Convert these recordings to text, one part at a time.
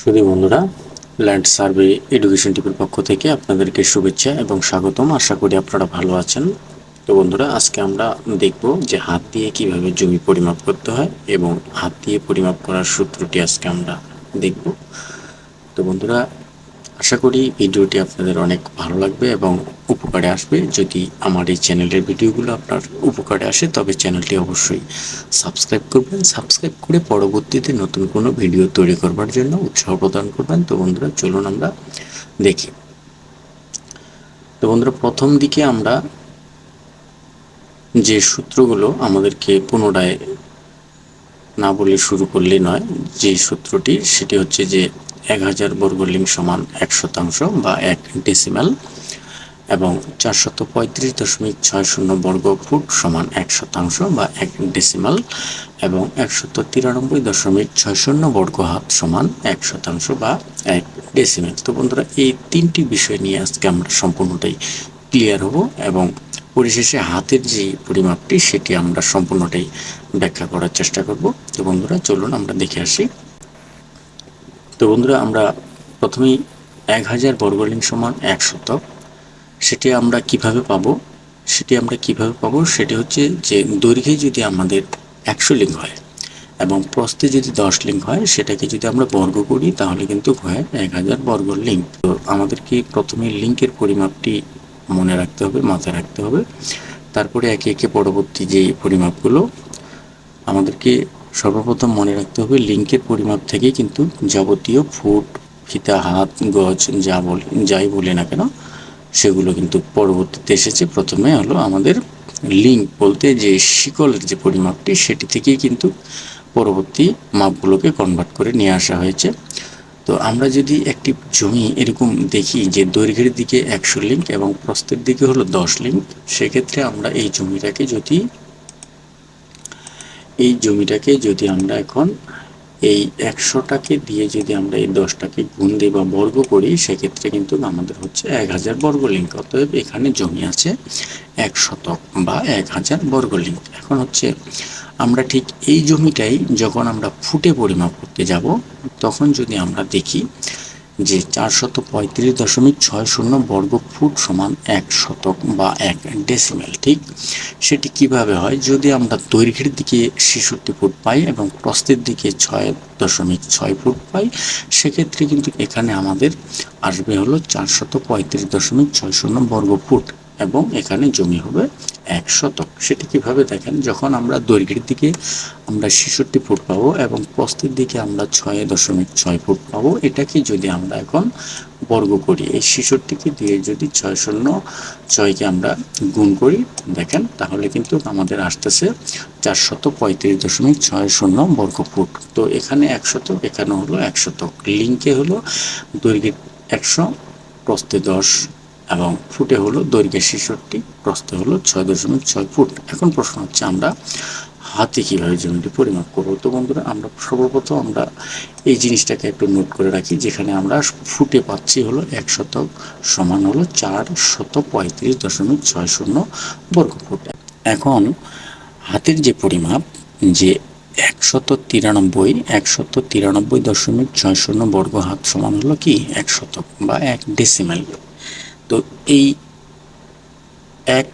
সুধী বন্ধুরা, land survey education টিপের পক্ষ থেকে আপনাদেরকে শুভেচ্ছা এবং স্বাগতম। আশা করি আপনারা ভালো আছেন। তো বন্ধুরা, আজকে আমরা দেখব যে হাত দিয়ে কীভাবে জমি পরিমাপ করতে হয় এবং হাত দিয়ে পরিমাপ করার সূত্রটি আজকে আমরা দেখব। তো বন্ধুরা আশা করি ভিডিওটি আপনাদের অনেক ভালো লাগবে এবং উপকারে আসবে। যদি আমার এই চ্যানেলের ভিডিওগুলো আপনার উপকারে আসে, তবে চ্যানেলটি অবশ্যই সাবস্ক্রাইব করবেন। সাবস্ক্রাইব করে পরবর্তীতে নতুন কোনো ভিডিও তৈরি করবার জন্য উৎসাহ প্রদান করবেন। তো বন্ধুরা, চলুন আমরা দেখি। তো বন্ধুরা, প্রথম দিকে আমরা যে সূত্রগুলো আমাদেরকে পুনরায় না বলে শুরু করলে নয়, যে সূত্রটি, সেটি হচ্ছে যে এক হাজার বর্গলিং সমান এক শতাংশ বা এক ডেসিমাল এবং চারশত পঁয়ত্রিশ দশমিক ছয় শূন্য বর্গ ফুট সমান এক শতাংশ বা এক ডেসিমাল এবং একশত তিরানব্বই দশমিক ছয় শূন্য বর্গ হাত সমান এক শতাংশ বা এক ডেসিমাল তো বন্ধুরা, এই তিনটি বিষয় নিয়ে আজকে আমরা সম্পূর্ণটাই ক্লিয়ার হব এবং পরিশেষে হাতের যে পরিমাপটি সেটি আমরা সম্পূর্ণটাই ব্যাখ্যা করার চেষ্টা করব। তো বন্ধুরা, চলুন আমরা দেখে আসি তো বন্ধুরা, আমরা প্রথমেই এক হাজার বর্গলিং সমান এক শতক। সেটি আমরা কীভাবে পাবো? সেটি আমরা কীভাবে পাবো? সেটি হচ্ছে যে দৈর্ঘ্যে যদি আমাদের একশো লিঙ্ক হয় এবং প্রস্থে যদি দশ লিঙ্ক হয়, সেটাকে যদি আমরা বর্গ করি, তাহলে কিন্তু হয় এক হাজার বর্গ লিঙ্ক তো আমাদেরকে প্রথমে লিঙ্কের পরিমাপটি মনে রাখতে হবে, মাথায় রাখতে হবে। তারপরে একে একে পরবর্তী যে পরিমাপগুলো, আমাদেরকে সর্বপ্রথম মনে রাখতে হবে লিঙ্কের পরিমাপ থেকে কিন্তু যাবতীয় ফুট, ফিতা, হাত, গজ, যা বলি যাই বলি না কেন, সেগুলো কিন্তু পরবর্তীতে এসেছে। প্রথমে হলো আমাদের লিঙ্ক বলতে যে শিকলের যে পরিমাপটি, সেটি থেকেই কিন্তু পরবর্তী মাপগুলোকে কনভার্ট করে নিয়ে আসা হয়েছে। তো আমরা যদি একটি জমি এরকম দেখি যে দৈর্ঘ্যের দিকে একশো লিঙ্ক এবং প্রস্থের দিকে হলো দশ লিঙ্ক, সেক্ষেত্রে আমরা এই জমিটাকে যদি এই জমিটাকে যদি আমরা এখন এই একশোটাকে দিয়ে যদি আমরা এই দশটাকে গুণ দিই বা বর্গ করি, সেক্ষেত্রে কিন্তু আমাদের হচ্ছে এক হাজার বর্গ লিঙ্ক অতএব এখানে জমি আছে এক শতক বা এক হাজার বর্গ লিঙ্ক এখন হচ্ছে আমরা ঠিক এই জমিটাই যখন আমরা ফুটে পরিমাপ করতে যাব, তখন যদি আমরা দেখি যে চারশত পঁয়ত্রিশ দশমিক ছয় শূন্য বর্গ ফুট সমান এক শতক বা এক ডেসিমেল, ঠিক? সেটি কীভাবে হয়? যদি আমরা দৈর্ঘ্যের দিকে ছেষট্টি ফুট পাই এবং প্রস্থের দিকে ছয় দশমিক ছয় ফুট পাই, সেক্ষেত্রে কিন্তু এখানে আমাদের আসবে হলো চারশত পঁয়ত্রিশ দশমিক ছয় শূন্য বর্গ ফুট এবং এখানে জমি হবে এক শতক। সেটি কীভাবে দেখেন? যখন আমরা দৈর্ঘ্যের দিকে আমরা ছেষট্টি ফুট পাবো এবং প্রস্থের দিকে আমরা ছয় দশমিক ছয় ফুট পাবো, এটাকে যদি আমরা এখন বর্গ করি, এই ছেষট্টিকে দিয়ে যদি ছয় শূন্য ছয়কে আমরা গুণ করি, দেখেন, তাহলে কিন্তু আমাদের আসতেছে চারশত পঁয়ত্রিশ দশমিক ছয় শূন্য বর্গ ফুট তো এখানে এক একশত এখানে হলো একশতক লিঙ্কে হলো দৈর্ঘ্যের একশো, প্রস্থে দশ এবং ফুটে হলো দৈর্ঘ্যে ছেষট্টি, প্রস্থে হলো ছয় দশমিক ছয় ফুট। এখন প্রশ্ন হচ্ছে আমরা হাতে কীভাবে জমিটি পরিমাপ করব? তো বন্ধুরা, আমরা সর্বপ্রথম আমরা এই জিনিসটাকে একটু নোট করে রাখি, যেখানে আমরা ফুটে পাচ্ছি হলো এক শতক সমান হলো চার শত পঁয়ত্রিশ দশমিক ছয় শূন্য বর্গ ফুট। এখন হাতের যে পরিমাপ, যে একশত তিরানব্বই একশত তিরানব্বই দশমিক ছয় শূন্য বর্গ হাত সমান হলো কি? এক শতক বা এক ডেসিমেল তো এই এক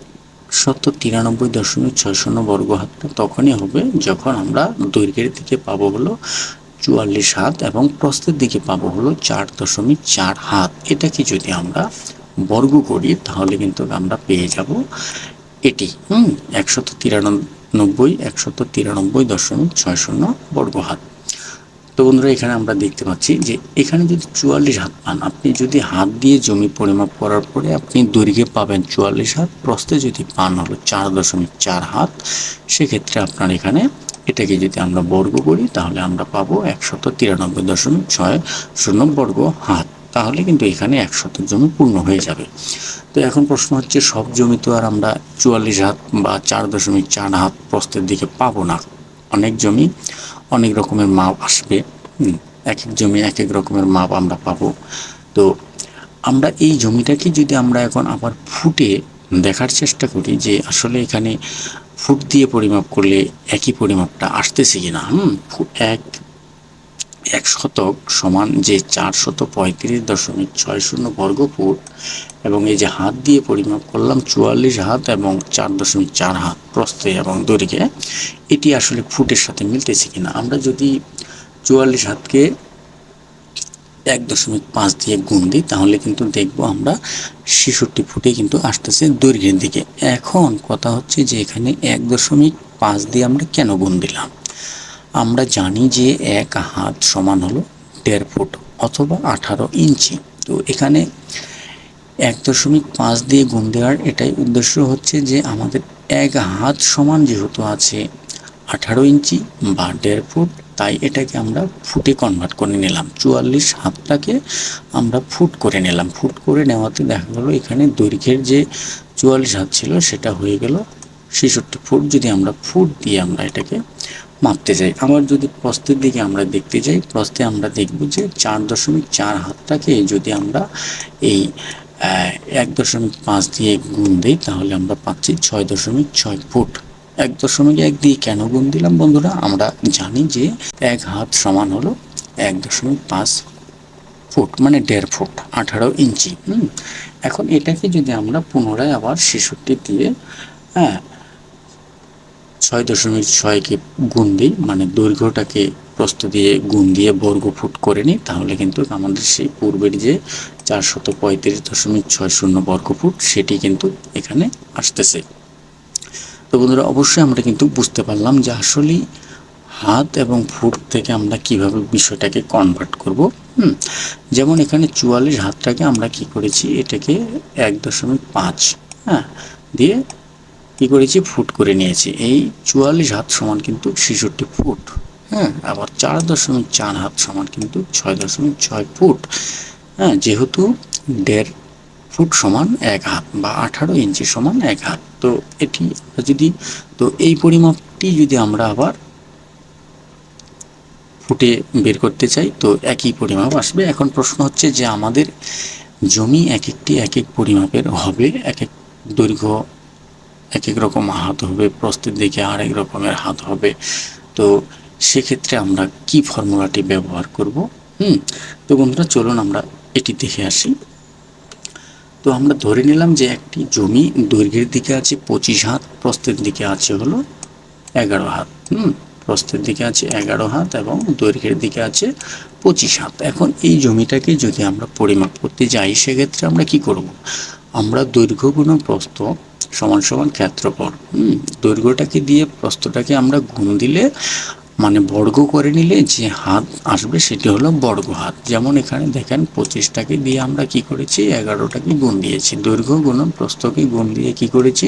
শত তিরানব্বই দশমিক ছয় শূন্য বর্গ হাতটা তখনই হবে যখন আমরা দৈর্ঘ্যের দিকে পাবো হলো চুয়াল্লিশ হাত এবং প্রস্থের দিকে পাবো হলো চার দশমিক চার হাত। এটাকে যদি আমরা বর্গ করি, তাহলে কিন্তু আমরা পেয়ে যাব এটি, হুম একশত তিরানব্বই একশত তিরানব্বই দশমিক ছয় শূন্য বর্গ হাত। তো বন্ধুরা, এখানে আমরা দেখতে পাচ্ছি যে এখানে যদি চুয়াল্লিশ হাত পান, আপনি যদি হাত দিয়ে জমি পরিমাপ করার পরে আপনি দৈর্ঘ্যে পাবেন চুয়াল্লিশ হাত, প্রস্থে যদি পান হলো চার দশমিক চার হাত, সেক্ষেত্রে আপনার এখানে এটাকে যদি আমরা বর্গ করি, তাহলে আমরা পাবো একশত তিরানব্বই দশমিক ছয় শূন্য বর্গ হাত। তাহলে কিন্তু এখানে একশত জমি পূর্ণ হয়ে যাবে। তো এখন প্রশ্ন হচ্ছে, সব জমি তো আর আমরা চুয়াল্লিশ হাত বা চার দশমিক চার হাত প্রস্তের দিকে পাবো না। অনেক জমি অনেক রকমের মাপ আসবে। এক এক জমি এক এক রকমের মাপ আমরা পাবো। তো আমরা এই জমিটাকে যদি আমরা এখন আবার ফুটে দেখার চেষ্টা করি যে আসলে এখানে ফুট দিয়ে পরিমাপ করলে একই পরিমাপটা আসতেছে কিনা। হুম, এক এক শতক সমান যে চার শত পঁয়ত্রিশ দশমিক ছয় শূন্য বর্গ ফুট এবং এই যে হাত দিয়ে পরিমাপ করলাম চুয়াল্লিশ হাত এবং চার দশমিক চার হাত প্রস্থে এবং দৈর্ঘ্যে, এটি আসলে ফুটের সাথে মিলতেছে কিনা? আমরা যদি চুয়াল্লিশ হাতকে এক দশমিক পাঁচ দিয়ে গুণ দিই, তাহলে কিন্তু দেখব আমরা ছেষট্টি ফুটে কিন্তু আসতেছে দৈর্ঘ্যের দিকে। এখন কথা হচ্ছে যে এখানে এক দশমিক পাঁচ দিয়ে আমরা কেন গুণ দিলাম? আমরা জানি যে এক হাত সমান হলো দেড় ফুট অথবা আঠারো ইঞ্চি। তো এখানে এক দশমিক পাঁচ দিয়ে গুণ দেওয়ার এটাই উদ্দেশ্য হচ্ছে যে আমাদের এক হাত সমান যেহেতু আছে আঠারো ইঞ্চি বা দেড় ফুট, তাই এটাকে আমরা ফুটে কনভার্ট করে নিলাম। চুয়াল্লিশ হাতটাকে আমরা ফুট করে নিলাম। ফুট করে নেওয়াতে দেখা গেলো এখানে দৈর্ঘ্যের যে চুয়াল্লিশ হাত ছিল সেটা হয়ে গেল ছেষট্টি ফুট। যদি আমরা ফুট দিয়ে আমরা এটাকে মাপতে যাই। আবার যদি প্রস্তের দিকে আমরা দেখতে যাই প্রস্তে আমরা দেখব যে চার দশমিক চার হাতটাকে যদি আমরা এই এক দশমিক পাঁচ দিয়ে গুণ দিই, তাহলে আমরা পাচ্ছি ছয় দশমিক ছয় ফুট। এক দশমিক এক দিয়ে কেন গুণ দিলাম বন্ধুরা? আমরা জানি যে এক হাত সমান হলো এক দশমিক পাঁচ ফুট মানে দেড় ফুট, আঠারো ইঞ্চি। এখন এটাকে যদি আমরা পুনরায় আবার ছেষট্টি দিয়ে হ্যাঁ ছয় দশমিক ছয়কে গুণ দিই মানে দৈর্ঘ্যটাকে প্রস্থ দিয়ে গুণ দিয়ে বর্গ ফুট করে নিই, তাহলে কিন্তু আমাদের সেই পূর্বের যে চারশত পঁয়ত্রিশ দশমিক ছয় শূন্য বর্গ ফুট সেটি কিন্তু এখানে আসতেছে। তো বন্ধুরা, অবশ্যই আমরা কিন্তু বুঝতে পারলাম যে আসলেই হাত এবং ফুট থেকে আমরা কীভাবে বিষয়টাকে কনভার্ট করব, হুম? যেমন এখানে চুয়াল্লিশ হাতটাকে আমরা কি করেছি, এটাকে এক দশমিক পাঁচ হ্যাঁ দিয়ে কি করেছি? ফুট করে নিয়েছি। এই চুয়াল্লিশ হাত সমান কিন্তু ছেষট্টি ফুট। হ্যাঁ আবার চার দশমিক চার হাত সমান কিন্তু ছয় দশমিক ছয় ফুট। হ্যাঁ যেহেতু দেড় ফুট সমান এক হাত বা আঠারো ইঞ্চি সমান এক হাত। তো এটি যদি, তো এই পরিমাপটি যদি আমরা আবার ফুটে বের করতে চাই, তো একই পরিমাপ আসবে। এখন প্রশ্ন হচ্ছে যে আমাদের জমি এক একটি এক এক পরিমাপের হবে, এক এক দৈর্ঘ্য এক এক রকম হাত হবে, প্রস্তুত দিকে আরেক রকমের হাত হবে। তো সেক্ষেত্রে আমরা কি ফর্মুলাটি ব্যবহার করব? হুম, তো বন্ধুরা চলুন আমরা এটি দেখে আসি। তো আমরা ধরে নিলাম যে একটি জমি দৈর্ঘ্যের দিকে আছে, পঁচিশ হাত প্রস্তের দিকে আছে হলো এগারো হাত। হুম প্রস্তের দিকে আছে এগারো হাত এবং দৈর্ঘ্যের দিকে আছে পঁচিশ হাত। এখন এই জমিটাকে যদি আমরা পরিমাপ করতে যাই, সেক্ষেত্রে আমরা কি করব? আমরা দৈর্ঘ্য গুণ প্রস্থ সমান সমান ক্ষেত্রফল। হুম, দৈর্ঘ্যটাকে দিয়ে প্রস্থটাকে আমরা গুণ দিলে মানে বর্গ করে নিলে যে হাত আসবে সেটি হলো বর্গ হাত। যেমন এখানে দেখেন পঁচিশটাকে দিয়ে আমরা কি করেছি, এগারোটাকে গুণ দিয়েছি। দৈর্ঘ্য গুণ প্রস্থকে গুণ দিয়ে কি করেছি,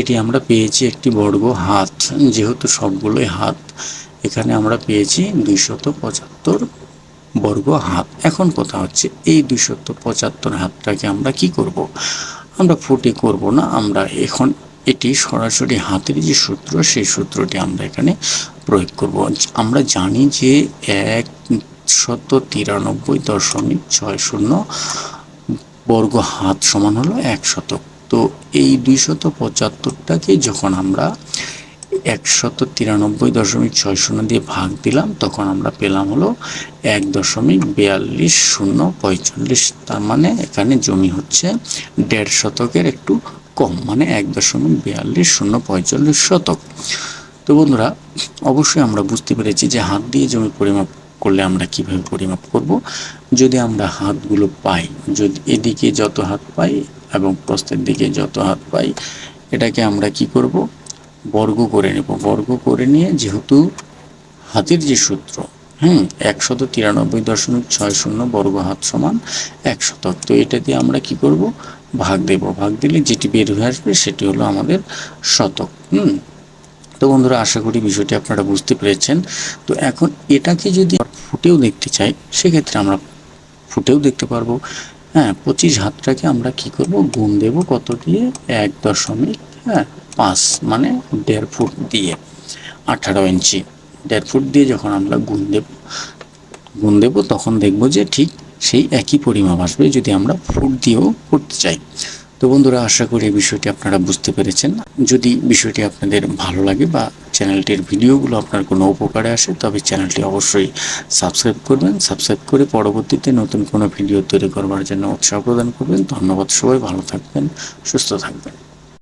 এটি আমরা পেয়েছি একটি বর্গ হাত। যেহেতু সবগুলোই হাত, এখানে আমরা পেয়েছি দুইশত পঁচাত্তর বর্গ হাত। এখন কথা হচ্ছে এই দুইশত পঁচাত্তর হাতটাকে আমরা কি করব। আমরা ফুটে করব না, আমরা এখন এটি সরাসরি হাতের যে সূত্র, সেই সূত্রটি আমরা এখানে প্রয়োগ করব। আমরা জানি যে এক শত তিরানব্বই দশমিক ছয় শূন্য বর্গ হাত সমান হলো এক শতক। তো এই দুই শত পঁচাত্তরটাকে যখন আমরা একশত তিরানব্বই দশমিক ছয় শূন্য দিয়ে ভাগ দিলাম, তখন আমরা পেলাম হলো এক দশমিক বিয়াল্লিশ শূন্য পঁয়তাল্লিশ, তার মানে এখানে জমি হচ্ছে দেড় শতকের একটু কম মানে এক দশমিক বিয়াল্লিশ শূন্য পঁয়তাল্লিশ শতক। তো বন্ধুরা, অবশ্যই আমরা বুঝতে পেরেছি যে হাত দিয়ে জমি পরিমাপ করলে আমরা কীভাবে পরিমাপ করব। যদি আমরা হাতগুলো পাই, যদি এদিকে যত হাত পাই এবং প্রস্তের দিকে যত হাত পাই, এটাকে আমরা কি করব? বর্গ করে নেব। বর্গ করে নিয়ে যেহেতু হাতের যে সূত্র, হুম, একশত তিরানব্বই দশমিক ছয় শূন্য বর্গ হাত সমান এক শতক তো এটা দিয়ে আমরা কি করব? ভাগ দেব। ভাগ দিলে যেটি বের হয়ে আসবে সেটি হলো আমাদের শতক, হুম। তো বন্ধুরা, আশা করি বিষয়টি আপনারা বুঝতে পেরেছেন। তো এখন এটাকে যদি ফুটেও দেখতে চাই, সেক্ষেত্রে আমরা ফুটেও দেখতে পারব। হ্যাঁ পঁচিশ হাতটাকে আমরা কি করব? গুণ দেব কত দিয়ে? এক দশমিক হ্যাঁ পাঁচ মানে দেড় ফুট দিয়ে, আঠারো ইঞ্চি দেড় ফুট দিয়ে যখন আমরা গুণ দেব গুণ দেব, তখন দেখব যে ঠিক সেই একই পরিমাপ আসবে যদি আমরা ফুট দিয়েও করতে চাই। তো বন্ধুরা, আশা করি এই বিষয়টি আপনারা বুঝতে পেরেছেন। যদি বিষয়টি আপনাদের ভালো লাগে বা চ্যানেলটির ভিডিওগুলো আপনার কোনো উপকারে আসে, তবে চ্যানেলটি অবশ্যই সাবস্ক্রাইব করবেন। সাবস্ক্রাইব করে পরবর্তীতে নতুন কোনো ভিডিও তৈরি করবার জন্য উৎসাহ প্রদান করবেন। ধন্যবাদ সবাই, ভালো থাকবেন, সুস্থ থাকবেন।